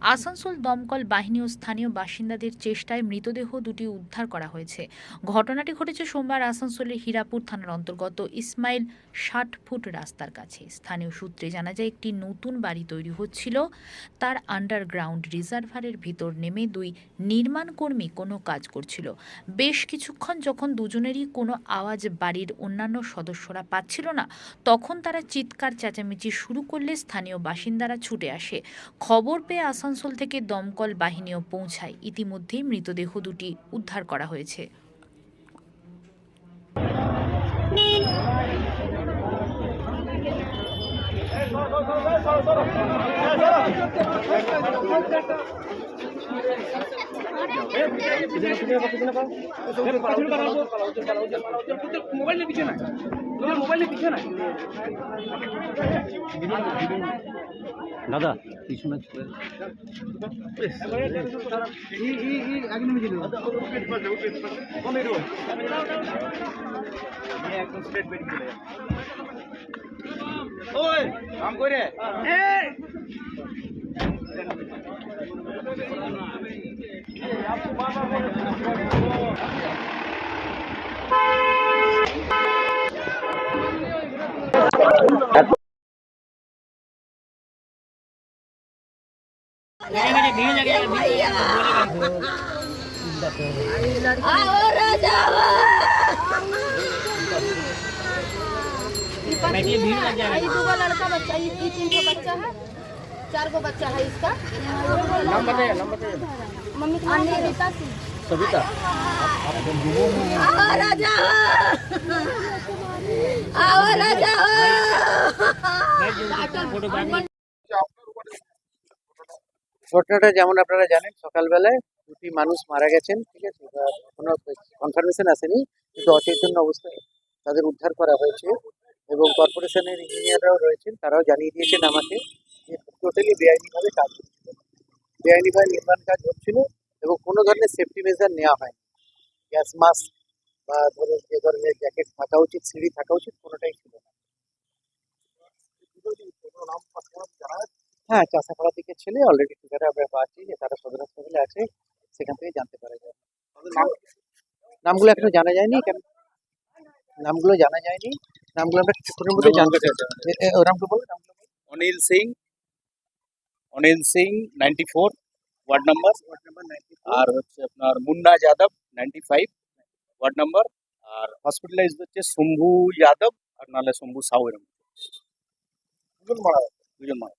আসানসোল দমকল বাহিনী ও স্থানীয় বাসিন্দাদের চেষ্টায় মৃতদেহ দুটি উদ্ধার করা হয়েছে। ঘটনাটি ঘটেছে সোমবার আসানসোলের হীরাপুর থানার অন্তর্গত ইসমাইল ষাট ফুট রাস্তার কাছে। স্থানীয় সূত্রে জানা যায়, একটি নতুন বাড়ি তৈরি হচ্ছিল। তার আন্ডারগ্রাউন্ড রিজার্ভারের ভিতর নেমে দুই নির্মাণ কর্মী কোনো কাজ করছিল। বেশ কিছুক্ষণ যখন দুজনেরই কোনো আওয়াজ বাড়ির অন্যান্য সদস্যরা পাচ্ছিল না, তখন তারা চিৎকার, চেঁচামেচি শুরু করলে স্থানীয় বাসিন্দারা ছুটে আসে। খবর পেয়ে আসানসোল থেকে দমকল বাহিনীও পৌঁছায়। ইতিমধ্যেই মৃতদেহ দুটি উদ্ধার করা হয়েছে। মোবাইলের পিছনে মোবাইলের পিছনে দাদা পিছনে চলে ওই কাম করে ये दो गो लड़का बच्चा बच्चा है। चार गो बच्चा है इसका बताइए नाम बताइए मम्मी का नाम सिंह सविता आओ राजा राजा ঘটনাটা যেমন আপনারা জানেন, সকালবেলায় দুটি মানুষ মারা গেছেন, ঠিক আছে? কোনো কনফার্মেশন আসেনি, কিন্তু অচৈতন্য অবস্থায় তাদের উদ্ধার করা হয়েছে এবং কর্পোরেশনের ইঞ্জিনিয়াররাও রয়েছেন, তারাও জানিয়ে দিয়েছেন আমাকে যে টোটালি বেআইনিভাবে কাজ হচ্ছিল। বেআইনিভাবে নির্মাণ কাজ হচ্ছিল এবং কোনো ধরনের সেফটি মেজার নেওয়া হয়নি। গ্যাস মাস্ক বা ধরুন যে ধরনের জ্যাকেট থাকা উচিত, সিঁড়ি থাকা উচিত, কোনোটাই ছিল না। হ্যাঁ চাষাপাড়া দিকে ছেলে অলরেডি ফিগারে আমরা পাচ্ছি যে তারা সদর হাসপাতালে আছে সেখান থেকে জানতে পারা যায় নামগুলো এখনো জানা যায়নি কেন নামগুলো জানা যায়নি নামগুলো আমরা কিছুক্ষণের মধ্যে জানতে চাইছি ওরামকে বলো নামগুলো বলো। Anil Singh Anil Singh ninety four ward number আর হচ্ছে আপনার Munna Yadav ninety five ward number আর হসপিটালাইজ হচ্ছে শম্ভু যাদব আর নাহলে শম্ভু সাউ এরকম দুজন মারা